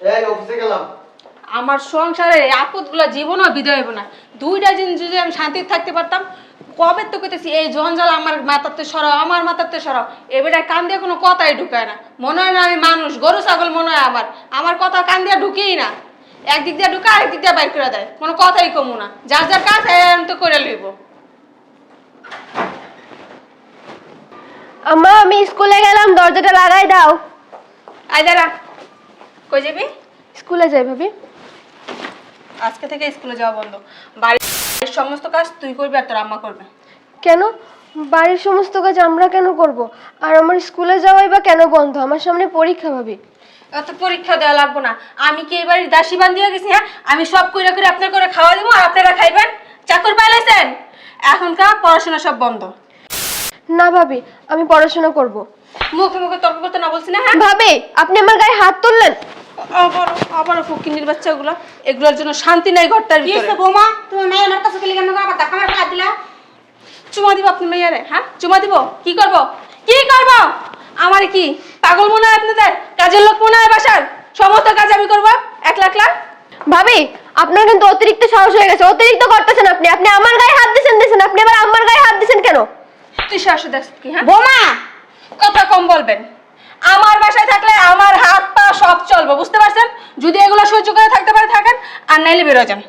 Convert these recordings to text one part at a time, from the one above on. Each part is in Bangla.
এই অফিসে গেলাম। আমার সংসারে এই আপদগুলো জীবনও বিদায় হইব না। দুইটা দিন যদি আমি শান্তিতে থাকতে পারতাম কবে তো কইতেছি এই জঞ্জাল আমার মাথাতে সরাও আমার মাথাতে সরাও। এবারে কান দিয়ে কোনো কথাই ঢুকায় না। মনে হয় না আমি মানুষ গরু ছাগল মনে হয় আমার। আমার কথা কান দিয়ে ঢুকেই না। একদিক দিয়ে ঢুকা আরেক দিক দিয়ে বাইর করে দেয়। কোনো কথাই কমু না। যার যার কাজ আমি তো করে লইব। আম্মা আমি স্কুলে গেলাম দরজাটা লাগাই দাও। আই দাঁড়া। কই যাবি? স্কুলে যাই ভাবি। আজকে থেকে স্কুলে যাওয়া বন্ধ। বাড়ির সমস্ত কাজ তুই করবি আর তোর আম্মা করবে। কেন? বাড়ির সমস্ত কাজ আমরা কেন করব? আর আমার স্কুলে যাওয়াই বা কেন বন্ধ? আমার সামনে পরীক্ষা ভাবি। অত পরীক্ষা দেওয়া লাগবো না। আমি কি এবার দাসী বান্ধিয়ে গেছি হ্যাঁ? আমি সব কইরা করে আপনার করে খাওয়া দিব আর আপনারা খাইবেন? চাকর পাইলেছেন? এখনকার পড়াশোনা সব বন্ধ। না ভাবি আমি পড়াশোনা করব। মুখে মুখে তর্ক করতে না বলছি না হ্যাঁ? ভাবি আপনি আমার গায়ে হাত তুললেন? আবার আবার ফকিনির বাচ্চাগুলো এগুলোর জন্য শান্তি নাই ঘরটার ভিতরে। বৌমা? তুমি মেয়ে আমার কাছে গেলে কেন? আবার ধাক্কা মার কাট দিলা? চুমা দিব আপনি মেয়ারে হ্যাঁ? চুমা দিব? কি করব? কি করব? আমার কি পাগল মনে হয় আপনাদের? কাজের লোক মনে হয় বাসার? সমস্ত কাজ আমি করব? একলা একলা? ভাবি আপনার কিন্তু অতিরিক্ত সাহস হয়ে গেছে। অতিরিক্ত করতেছেন আপনি। আপনি আমার গায়ে হাত দিছেন দিছেন। আপনি আবার আমার গায়ে হাত দিছেন কেন? তুই শাশু দেখ কি হ্যাঁ? বৌমা! কথা কম বলবেন। আমার বাসায় থাকলে আমার হাত পা সব চলবে বুঝতে পারছেন? যদি এগুলো সহ্য করে থাকতে পারে থাকেন আর নাইলে বেরো যান।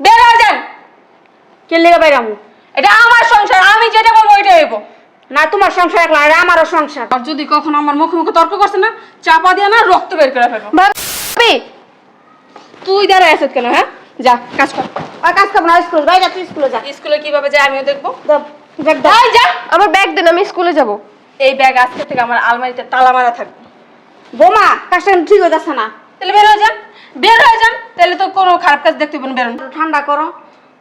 বের যান! কে লেগে বাইরামু এটা আমার সংসার আমি যেটা বলব ওইটাই হইব। না তোমার সংসার একলা আর আমারও সংসার। আর যদি কখনো আমার মুখে মুখে তর্ক করছে না চাপা দিয়ে না রক্ত বের করে ফেলব। ভাবি! তুই দাঁড়ায় আছিস কেন হ্যাঁ? যা কাজ কর। আর কাজ করব না স্কুল বাইরে তুই স্কুলে যা। স্কুলে কীভাবে যায় আমিও দেখব। দাও, ব্যাগ দাও। যা! আমার ব্যাগ দেন আমি স্কুলে যাব। এই ব্যাগ আজকে থেকে আমার আলমারিতে তালা মারা থাকবে। বোমা কাজটা ঠিক হয়ে যাচ্ছে না। তাহলে বের হয়ে যান বের হয়ে যান তাহলে তো কোনো খারাপ কাজ দেখতে পাবেন বেরোন। ঠান্ডা করো।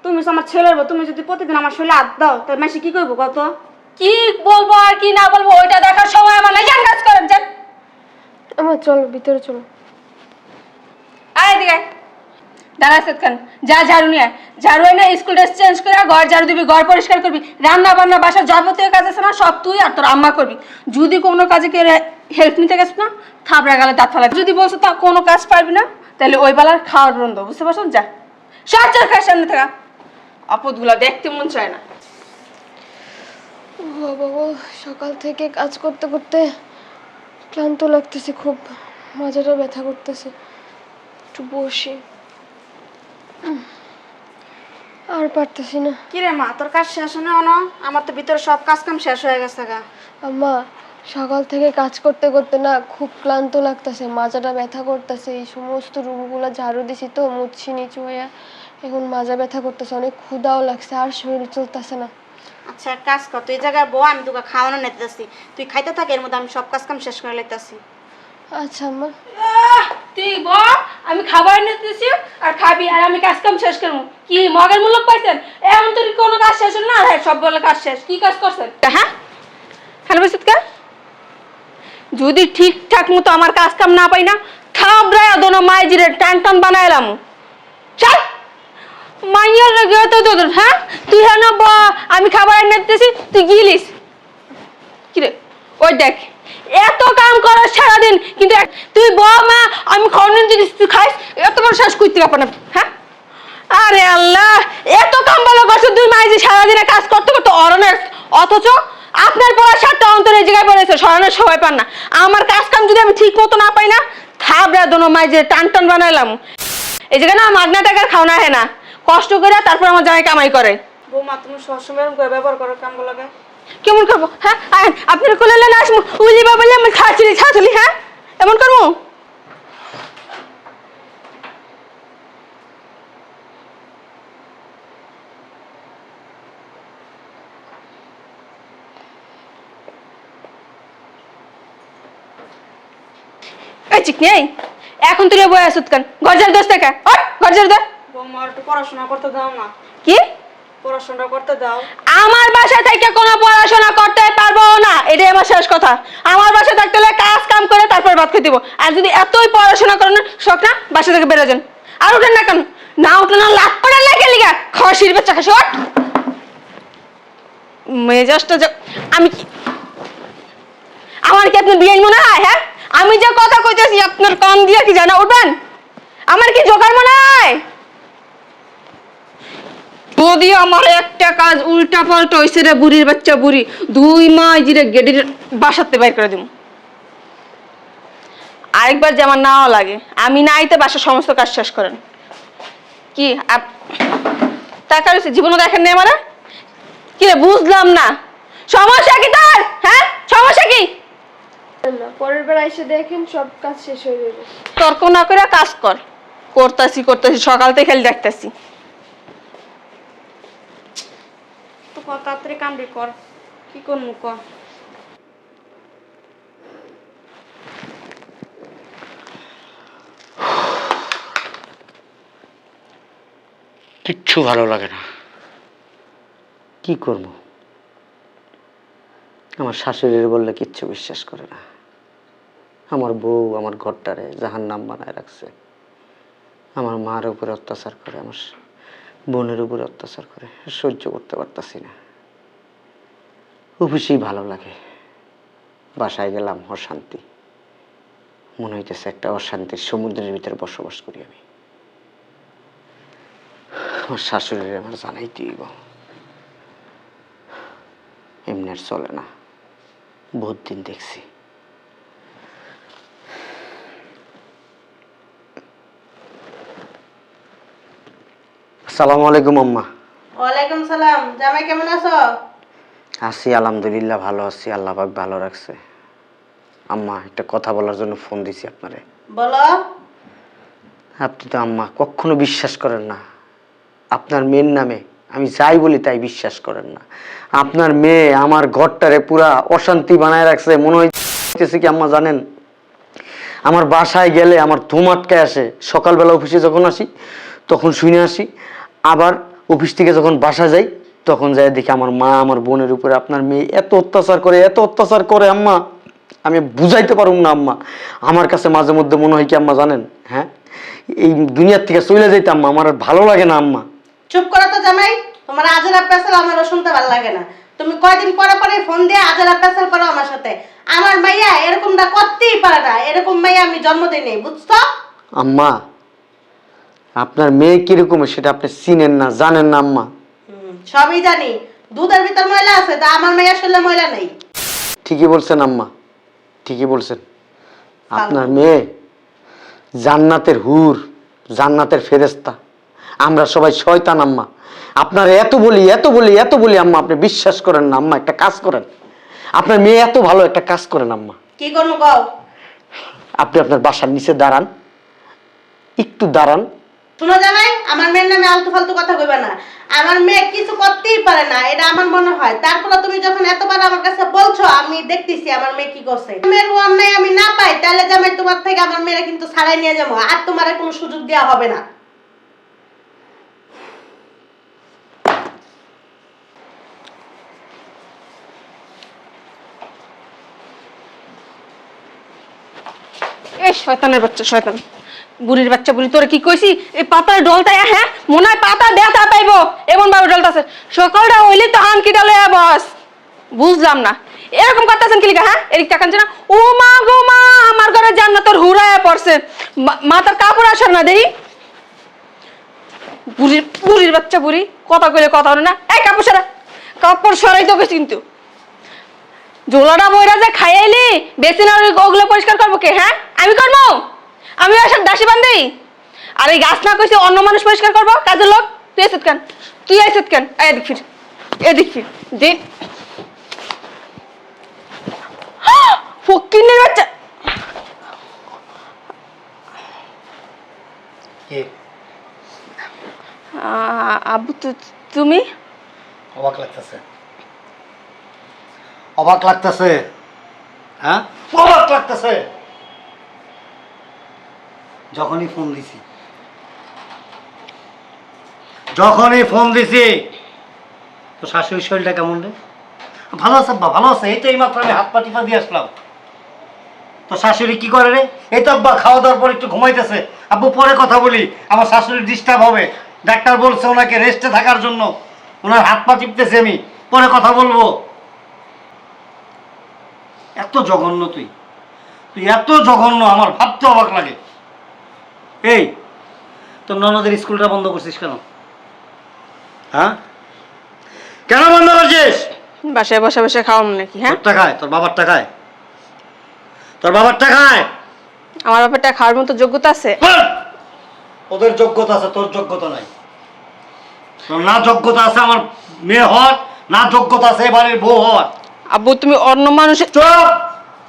তুমি তো আমার ছেলের বলব তুমি যদি প্রতিদিন আমার শরীরে হাত দাও তাহলে মাসি কি করব কত কি বলব আর কি না বলব ওইটা দেখার সময় আমার নাই। যান কাজ করেন যান। আমার চলো ভিতরে চলো আয় এদিকে দাঁড়া খান যা ঝাড়ু নিয়ে। ঝাড়ু এনে স্কুল ড্রেস চেঞ্জ করে ঘর ঝাড়ু দিবি, ঘর পরিষ্কার করবি। রান্না বান্না বাসার যাবতীয় কাজ আছে না, সব তুই আর তোর আম্মা করবি। যদি কোনো কাজে কেউ হেল্প নিতে গেছ না থাবড়া গেলে দাঁত ফেলা যদি বলছো তা কোনো কাজ পারবি না, তাহলে ওই বেলার খাওয়ার বন্ধ বুঝতে পারছ? যা। সব চল খায় সামনে থাকা। আপদগুলো দেখতে মন চায় না। ও বাবা, সকাল থেকে কাজ করতে করতে ক্লান্ত লাগতেছে খুব। মাজাটা ব্যথা করতেছে। একটু বসি। আর পারতেছি না। কি রে মা তোর কাজ শেষ হয় না আমার তো ভিতরে সব কাজ কাম শেষ হয়ে গেছে গা। আম্মা সকাল থেকে কাজ করতে করতে না খুব ক্লান্ত লাগতেছে মাজাটা ব্যথা করতেছে এই সমস্ত রুমগুলো ঝাড়ু দিছি তো মুছছি নিচু হইয়া। এখন মাজা ব্যথা করতেছে অনেক ক্ষুদাও লাগছে আর শরীর চলতেছে না। আচ্ছা এক কাজ কর তুই জায়গায় বউ আমি তোকে খাওয়ানো নিতে যাচ্ছি তুই খাইতে থাক এর মধ্যে আমি সব কাজ কাম শেষ করে লেতেছি আচ্ছা আম্মা। তুই বল আমি খাবার এনে দিতেছি আর খাবি আর আমি কাজ কাম শেষ করব। কি মগের মূল্য পাইছেন? এমন তো কোনো কাজ শেষ হলো না? আর হ্যাঁ, সব বলে কাজ শেষ। কি কাজ করছেন? হ্যাঁ? হ্যালো বসিত কা যদি ঠিকঠাক মতো আমার কাজ কাম না পাই না থাবড়ায় দোনো মাই জিরে টান টান বানাইলাম। চল। মাইয়ার লাগে তো তোদের হ্যাঁ? তুই হ্যাঁ না ব- আমি খাবার এনে তুই গিলিস। কিরে? ওই দেখ। এত কাম করস সারাদিন, কিন্তু তুই ব মা, আমি খাওয়ানো জিনিস তুই খাইস এত বড় শ্বাস করতে পারব না। হ্যাঁ? আরে আল্লাহ, এত কাম ভালো করছ তুই মাইজি সারাদিনে কাজ করতে করতে অরণের অথচ আপনার পড়া সাতটা অন্তর জায়গায় পড়েছে সরানোর সময় পান না। আমার কাজ কাম যদি আমি ঠিক মতো না পাই না, থাবড়া দোনো মাইজে টান টান বানাইলাম। এই জায়গায় না মাগনা টাকার খাওয়া হয় না। কষ্ট করে তারপর আমার জামাই কামাই করে। বৌমা, তুমি সবসময় এরকম ব্যবহার করো, কামগুলোকে। কেমন করব হ্যাঁ? আপনার কোলে লেন আসব। উলি বাবলে আমি ছাড়ছিলি ছাড়ছিলি হ্যাঁ? এমন করব? এখন তুই বই আসুত কেন? গজার দোষ থেকে ওই গজার দে বৌমা আর একটু পড়াশোনা করতে দাও না। কি? পড়াশোনা করতে দাও। আমার বাসা থেকে কোনো পড়াশোনা করতে পারব না। এটাই আমার শেষ কথা। আমার বাসা থাকতে হলে কাজ কাম করে তারপর ভাত খেতে দিব। আর যদি এতই পড়াশোনা করেন শখ না বাসা থেকে বেরো যান। আর উঠেন না কেন? না উঠলে না লাভ করে লাগে লিগা। খসির বাচ্চা খাসি ওঠ। মেজাজটা যে আমি কি আমার কি আপনার বিয়ে মনে হয় হ্যাঁ? আমি যে কথা কইতেছি, আপনার কান দিয়ে কি জানা? উঠবেন? যদি আমার একটা কাজ উল্টা পাল্টা হয়েছে রে বুড়ির বাচ্চা বুড়ি। দুই মাস জিরে গেডির বাসাতে বাইর করে দিব আরেকবার যে আমার নাও লাগে। আমি না আইতে বাসার সমস্ত কাজ শেষ করেন। কি টাকা রয়েছে জীবনও দেখেন নেই আমার? কি রে বুঝলাম না। সমস্যা কি তার? হ্যাঁ? সমস্যা কি? পরের বার এসে দেখেন সব কাজ শেষ হয়ে যাবে। তর্ক না করে কাজ কর। করতাছি করতাছি সকাল থেকে খালি দেখতাছি। কত তাড়াতাড়ি কামড়ি কর। কি করব কর কিচ্ছু ভালো লাগে না। কি করব আমার শাশুড়ির বললে কিচ্ছু বিশ্বাস করে না। আমার বউ আমার ঘরটারে জাহান নাম বানায় রাখছে। আমার মার উপরে অত্যাচার করে আমার বোনের উপরে অত্যাচার করে। সহ্য করতে পারতাছি না। অফিসেই ভালো লাগে। বাসায় গেলাম অশান্তি। মনে হইতেছে একটা অশান্তির সমুদ্রের ভিতরে বসবাস করি আমি। আমার শাশুড়ির আমার জানাইতেই এমনি আর চলে না। বহুত দিন দেখছি। আসসালামু আলাইকুম আম্মা। ওয়ালাইকুম সালাম। জামাই কেমন আছো? আছি আলহামদুলিল্লাহ ভালো আছি। আল্লাহ পাক ভালো রাখছে। আম্মা একটা কথা বলার জন্য ফোন দিছি আপনারে। বলো। আপনি তো আম্মা কখনো বিশ্বাস করেন না। আপনার মেয়ের নামে আমি যাই বলি তাই বিশ্বাস করেন না। আপনার মেয়ে আমার ঘরটারে পুরা অশান্তি বানায় রাখছে। মনে হইতেছে কি আম্মা জানেন? আমার বাসায় গেলে আমার ধুম আটকায় আসে। সকালবেলা অফিসে যখন আসি তখন শুনে আসি। আবার অফিস থেকে যখন বাসা যাই তখন যাই দেখি আমার মা আমার বোনের উপরে আপনার মেয়ে এত অত্যাচার করে এত অত্যাচার করে আম্মা। আমি বুঝাইতে পারুম না আম্মা। আমার কাছে মাঝে মধ্যে মনে হয় কি আম্মা জানেন? হ্যাঁ? এই দুনিয়ার থেকে চলে যাইতে আম্মা আমার আর ভালো লাগে না আম্মা। চুপ করো তো জামাই তোমার আজের পেছাল আমারও শুনতে ভালো লাগে না। তুমি কয়দিন পরে পরে ফোন দিয়ে আজের পেছাল করো আমার সাথে। আমার মাইয়া এরকমটা করতেই পারে না। এরকম মাইয়া আমি জন্ম দিই বুঝছ? আম্মা আপনার মেয়ে কীরকম সেটা আপনি চিনেন না জানেন না আম্মা। সবই জানি। দুধের ভিতর ময়লা আছে তা আমার মাইয়া শরীরে ময়লা নেই। ঠিকই বলছেন আম্মা ঠিকই বলছেন। আপনার মেয়ে জান্নাতের হুর জান্নাতের ফেরেস্তা আমরা সবাই শয়তান আম্মা। আপনার এত বলি এত বলি এত বলি আম্মা আপনি বিশ্বাস করেন না আম্মা একটা কাজ করেন। আপনার মেয়ে এত ভালো একটা কাজ করেন আম্মা। কি করব আপনি আপনার বাসার নিচে দাঁড়ান একটু দাঁড়ান শুনো জামাই, আমার মেয়ের নামে আলতু ফালতু কথা কইবে না। আমার মেয়ে কিছু করতেই পারে না, এটা আমার মনে হয়। তারপরে তুমি যখন এতবার আমার কাছে বলছো, আমি দেখতেছি আমার মেয়ে কি করছে। মেয়ের অন্যায় আমি না পাই, তাহলে জামাই তোমার থেকে আমার মেয়েরা কিন্তু ছাড়াই নিয়ে যাব, আর তোমার কোনো সুযোগ দেওয়া হবে না। এ শয়তানের বাচ্চা, শয়তান। বুড়ির বাচ্চা বুড়ি, তোরে কি কইছি? এই পাতার ডলটা হ্যাঁ মনে হয় পাতা ব্যথা পাইবো। এমন ভাবে ডলতাছে সকালটা হইলে তো হান কিটা বস। বুঝলাম না। এরকম করতেছেন কি লিগা হ্যাঁ? এদিক তাকান না। ও মা গো মা, আমার ঘরে জান্নাতর হুরায় পড়ছে। মা- মাথার কাপড় আসার না, দেই। বুড়ির বুড়ির বাচ্চা বুড়ি, কথা কইলে কথা হলো না। এই কাপড় সরা। কাপড় সরাই তো কিন্তু। জোলাটা বইরা যে খাইয়াইলি, বেসিন আর ওগুলো পরিষ্কার করব কে হ্যাঁ? আমি করব? আমি এসব দাসী বান্ধি আর এই গাছ না কইছি অন্য মানুষ পরিষ্কার করব? কাজের লোক তুই এসেত কেন? তুই এসেত কেন? এদিক ফির এদিক ফির যে ফকিনের বাচ্চা। আ- আব্বু তু- তুমি? অবাক লাগতেছে। অবাক লাগতেছে? হ্যাঁ? অবাক লাগতেছে। যখনই ফোন দিছি। যখনই ফোন দিছি তো শাশুড়ির শরীরটা কেমন রে? ভালো আছে আব্বা, ভালো আছে। এই তো আমি হাত পা দিয়ে আসলাম। তো শাশুড়ি কি করে রে? এই তো আব্বা, খাওয়া দাওয়ার পর একটু ঘুমাইতেছে। আব্বু, পরে কথা বলি। আমার শাশুড়ির ডিস্টার্ব হবে। ডাক্তার বলছে ওনাকে রেস্টে থাকার জন্য। ওনার হাত পা টিপতেছি আমি। পরে কথা বলব। এত জঘন্য তুই। তুই এত জঘন্য, আমার ভাবতে অবাক লাগে। এই তোর ননদের স্কুলটা বন্ধ করছিস কেন? হ্যাঁ? কেন বন্ধ করছিস? বাসায় বসে বসে খাওয়াম নাকি হ্যাঁ? তোর টাকায় তোর বাবার টাকায় তোর বাবার টাকায় আমার ব্যাপারটা খাওয়ার মতো যোগ্যতা আছে! ওদের যোগ্যতা আছে তোর যোগ্যতা নাই। তোর না যোগ্যতা আছে আমার মেয়ে হওয়ার না যোগ্যতা আছে এবারের বউ হওয়ার। আব্বু তুমি অন্য মানুষের চুপ!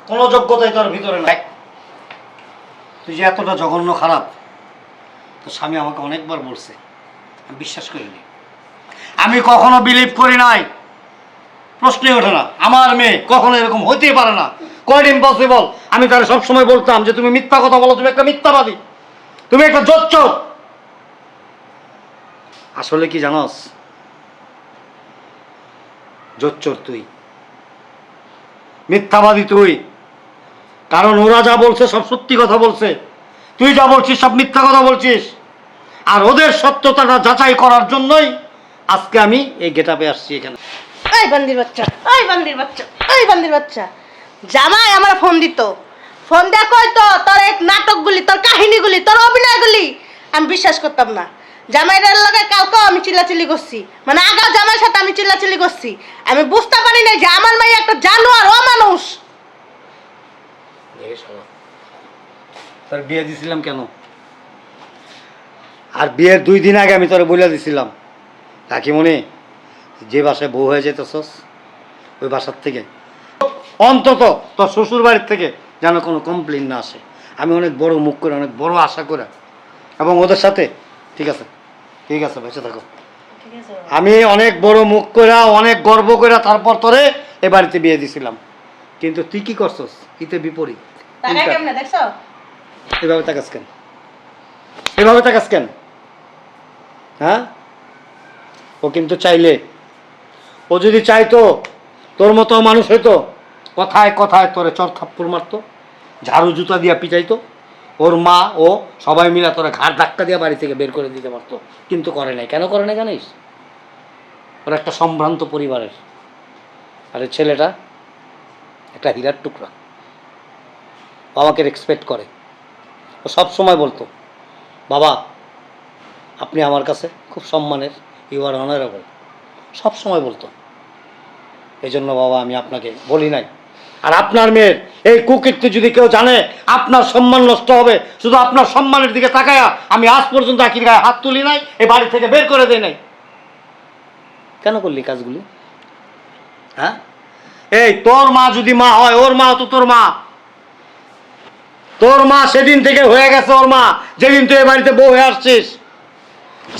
কোনো যোগ্যতাই তোর ভিতরে নাই। তুই যে এতটা জঘন্য খারাপ। তোর স্বামী আমাকে অনেকবার বলছে, আমি বিশ্বাস করিনি। আমি কখনো বিলিভ করি নাই। প্রশ্নই ওঠে না, আমার মেয়ে কখনো এরকম হইতেই পারে না। কোয়াইট ইম্পসিবল আমি তার সবসময় বলতাম যে তুমি মিথ্যা কথা বলো, তুমি একটা মিথ্যাবাদী, তুমি একটা জোচ্চোর আসলে কি জানোস? জোচ্চোর তুই, মিথ্যাবাদী তুই। কারণ ওরা যা বলছে সব সত্যি কথা বলছে। তুই যা বলছিস সব মিথ্যা কথা বলছিস। আর ওদের সত্যতাটা যাচাই করার জন্যই আজকে আমি এই গেটাপে আসছি এখানে। ওই বান্দির বাচ্চা ওই বান্দির বাচ্চা ওই বান্দির বাচ্চা। জামাই আমার ফোন দিত। ফোন দেয়া কই তো তোর এই নাটকগুলি তোর কাহিনীগুলি তোর অভিনয়গুলি আমি বিশ্বাস করতাম না। জামাইটার লগে কালকেও আমি চিল্লাচিল্লি করছি। মানে আগাও জামাইয়ের সাথে আমি চিল্লাচিল্লি করছি। আমি বুঝতে পারি না যে আমার মাই একটা জানোয়ার ও মানুষ। তোর বিয়ে দিছিলাম কেন? আর বিয়ের দুই দিন আগে আমি তোরে বলে দিছিলাম। কাকিমণি যে বাসায় বউ হয়ে যেত যেতেছস ওই বাসার থেকে। অন্তত তোর শ্বশুর বাড়ির থেকে যেন কোনো কমপ্লেন না আসে। আমি অনেক বড় মুখ করে অনেক বড় আশা করে। এবং ওদের সাথে ঠিক আছে? ঠিক আছে বেঁচে থাকো আমি অনেক বড় মুখ করে অনেক গর্ব করে তারপর তোরে এ বাড়িতে বিয়ে দিছিলাম। কিন্তু তুই কি করছস? ইতে বিপরীত। এভাবে তাকাস কেন? এভাবে তাকাস কেন? হ্যাঁ? ও কিন্তু চাইলে। ও যদি চাইতো, তোর মতো মানুষ হইতো, কথায় কথায় তোরে চর থাপ্পড় মারতো, ঝাড়ু জুতা দিয়া পিটাইতো, ওর মা, ও সবাই মিলে তোরা ঘাড় ধাক্কা দিয়ে বাড়ি থেকে বের করে দিতে পারতো। কিন্তু করে নাই। কেন করে নাই জানিস? ওর একটা সম্ভ্রান্ত পরিবারের। আর ছেলেটা একটা হীরার টুকরা। বাবাকে রেসপেক্ট করে। ও সব সময় বলতো, বাবা আপনি আমার কাছে খুব সম্মানের ইউ আর অনারেবল সব সময় বলতো। এই জন্য বাবা, আমি আপনাকে বলি নাই। আর আপনার মেয়ের এই কুকীর্তি যদি কেউ জানে, আপনার সম্মান নষ্ট হবে। শুধু আপনার সম্মানের দিকে তাকায়া আমি আজ পর্যন্ত একই গায়ে হাত তুলি নাই এই বাড়ি থেকে বের করে দেয় নাই। কেন করলি কাজগুলি? হ্যাঁ? এই তোর মা যদি মা হয়, ওর মা তো তোর মা। তোর মা সেদিন থেকে হয়ে গেছে ওর মা। যেদিন তুই এ বাড়িতে বউ হয়ে আসছিস।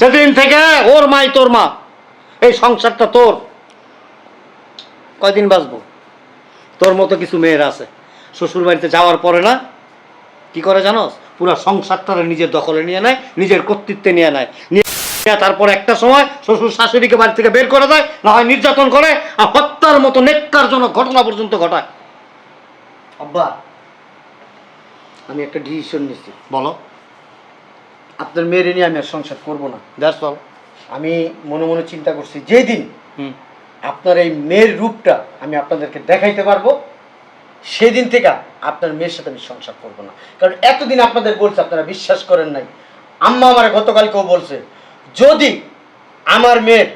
সেদিন থেকে ওর মাই তোর মা। এই সংসারটা তোর। কয়দিন বাঁচবো? তোর মতো কিছু মেয়ের আছে। শ্বশুর বাড়িতে যাওয়ার পরে না, কি করে জানোস? পুরো সংসারটা নিজের দখলে নিয়ে নেয়, নিজের কর্তৃত্বে নিয়ে। নেয় নিয়ে তারপর একটা সময় শ্বশুর শাশুড়িকে বাড়ি থেকে বের করে দেয়, না হয় নির্যাতন করে আর হত্যার মতো নেককারজনক ঘটনা পর্যন্ত ঘটায়। আব্বা, আমি একটা ডিসিশন নিচ্ছি। বলো। আপনার মেয়ের নিয়ে আমি আর সংসার করব না। দ্যাটস অল আমি মনে মনে চিন্তা করছি যেদিন আপনার এই মেয়ের রূপটা আমি আপনাদেরকে দেখাইতে পারব সেদিন থেকে আপনার মেয়ের সাথে আমি সংসার করব না। কারণ এতদিন আপনাদের বলছে আপনারা বিশ্বাস করেন নাই। আম্মা আমার গতকালকেও বলছে যদি আমার মেয়ের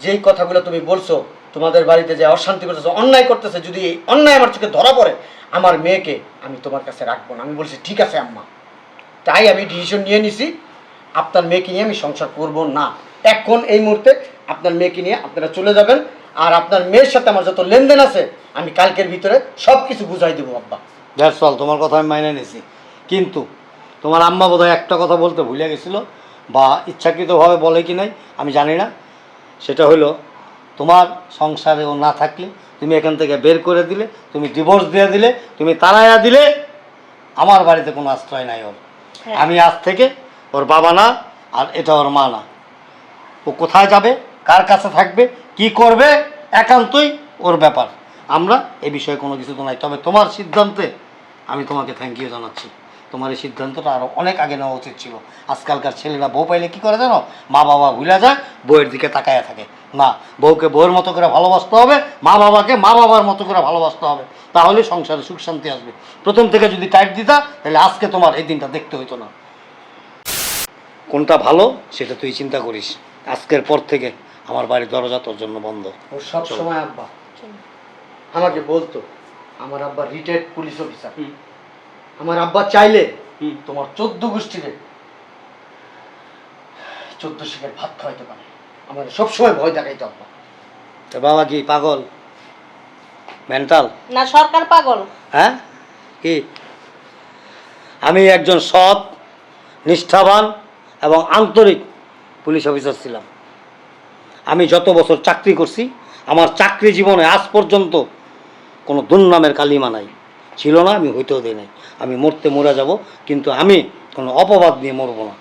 যেই কথাগুলো তুমি বলছো তোমাদের বাড়িতে যে অশান্তি করতেছে অন্যায় করতেছে যদি এই অন্যায় আমার চোখে ধরা পড়ে আমার মেয়েকে আমি তোমার কাছে রাখব না। আমি বলছি ঠিক আছে আম্মা। তাই আমি ডিসিশন নিয়ে নিছি, আপনার মেয়েকে নিয়ে আমি সংসার করব না। এখন এই মুহূর্তে আপনার মেয়েকে নিয়ে আপনারা চলে যাবেন, আর আপনার মেয়ের সাথে আমার যত লেনদেন আছে, আমি কালকের ভিতরে সব কিছু বুঝাই দেবো, আব্বা। দ্যাটস অল তোমার কথা আমি মাইনে নিছি। কিন্তু তোমার আম্মা বোধহয় একটা কথা বলতে ভুলে গেছিল, বা ইচ্ছাকৃতভাবে বলে কি নাই, আমি জানি না। সেটা হলো, তোমার সংসারে ও না থাকলে, তুমি এখান থেকে বের করে দিলে, তুমি ডিভোর্স দিয়ে দিলে, তুমি তাড়াইয়া দিলে, আমার বাড়িতে কোনো আশ্রয় নাই ওর। আমি আজ থেকে ওর বাবা না, আর এটা ওর মা না। ও কোথায় যাবে, কার কাছে থাকবে, কি করবে, একান্তই ওর ব্যাপার। আমরা এ বিষয়ে কোনো কিছু তো নাই তবে তোমার সিদ্ধান্তে আমি তোমাকে থ্যাংক ইউ জানাচ্ছি। তোমার এই সিদ্ধান্তটা আরও অনেক আগে নেওয়া উচিত ছিল। আজকালকার ছেলেরা বউ পাইলে কি করে জানো? মা বাবা ভুলে যায় বউয়ের দিকে তাকায়া থাকে। না বউকে বউয়ের মতো করে ভালোবাসতে হবে মা বাবাকে মা বাবার মতো করে ভালোবাসতে হবে। তাহলে সংসারে সুখ শান্তি আসবে। প্রথম থেকে যদি টাইট দিতা তাহলে আজকে তোমার এই দিনটা দেখতে হইতো না। কোনটা ভালো সেটা তুই চিন্তা করিস। আজকের পর থেকে আমার বাড়ির দরজা তোর জন্য বন্ধ। ও সব সময় আব্বা। আমাকে বলতো আমার আব্বা রিটায়ার্ড পুলিশ অফিসার আমার আব্বা চাইলে তোমার চোদ্দ গোষ্ঠীরে? চোদ্দ শিখের ভাত খাওয়াইতে পারে। আমার সবসময় ভয় দেখাইতো আব্বা। তো বাবা কি পাগল? মেন্টাল? না সরকার পাগল। হ্যাঁ? কি? আমি একজন সৎ নিষ্ঠাবান এবং আন্তরিক পুলিশ অফিসার ছিলাম। আমি যত বছর চাকরি করছি আমার চাকরি জীবনে আজ পর্যন্ত কোনো দুর্নামের কালিমা নাই। ছিল না আমি হইতেও দিই নাই। আমি মরতে মরে যাব কিন্তু আমি কোনো অপবাদ নিয়ে মরব না।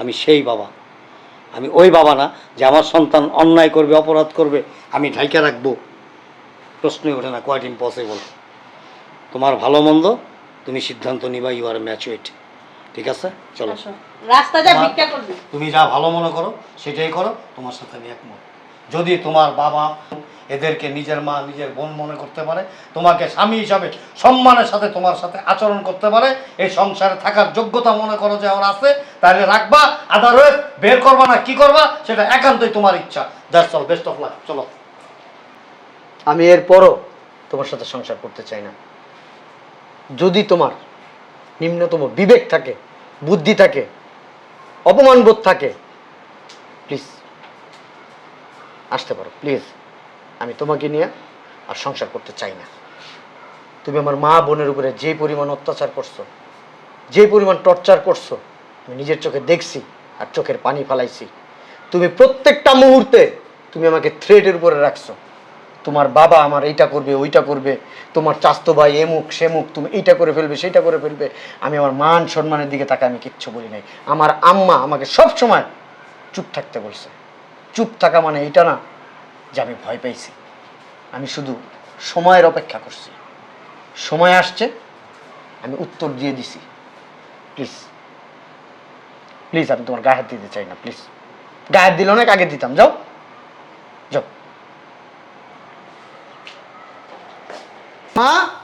আমি সেই বাবা। আমি ওই বাবা না যে আমার সন্তান অন্যায় করবে অপরাধ করবে আমি ঢাইকা রাখব। প্রশ্নই ওঠে না কোয়াইট ইম্পসিবল তোমার ভালো মন্দ তুমি সিদ্ধান্ত নিবা ইউ আর ম্যাচুয়েট ঠিক আছে? চলো। তুমি যা ভালো মনে করো সেটাই করো তোমার সাথে আমি একমত। যদি তোমার বাবা এদেরকে নিজের মা, নিজের বোন মনে করতে পারে। তোমাকে স্বামী হিসাবে সম্মানের সাথে তোমার সাথে আচরণ করতে পারে। এই সংসারে থাকার যোগ্যতা মনে করো যে আমার আছে, তাহলে রাখবা। আদারওয়াইজ বের করবা না, কি করবা? সেটা একান্তই তোমার ইচ্ছা। That's all best of life চলো। আমি এরপরও তোমার সাথে সংসার করতে চাই না। যদি তোমার নিম্নতম বিবেক থাকে, বুদ্ধি থাকে, অপমানবোধ থাকে প্লিজ আসতে পারো প্লিজ তোমাকে নিয়ে আর সংসার করতে চাই না। তুমি আমার মা বোনের উপরে যে পরিমাণ অত্যাচার করছ, যে পরিমাণ টর্চার করছ, আমি নিজের চোখে দেখছি আর চোখের পানি ফালাইছি। তুমি প্রত্যেকটা মুহূর্তে তুমি আমাকে থ্রেটের উপরে রাখছো। তোমার বাবা আমার এইটা করবে, ওইটা করবে। তোমার চাস্তো ভাই এমুক, সেমুক, তুমি এইটা করে ফেলবে সেইটা করে ফেলবে। আমি আমার মান সম্মানের দিকে তাকে আমি কিচ্ছু বলি নাই। আমার আম্মা আমাকে সব সময় চুপ থাকতে বলছে। চুপ থাকা মানে এইটা না যে আমি ভয় পাইছি আমি শুধু সময়ের অপেক্ষা করছি। সময় আসছে, আমি উত্তর দিয়ে দিছি। প্লিজ। প্লিজ, আমি তোমার গায়ে দিতে চাই না, প্লিজ। গায়ে দিল অনেক আগে দিতাম, যাও। যাও। মা?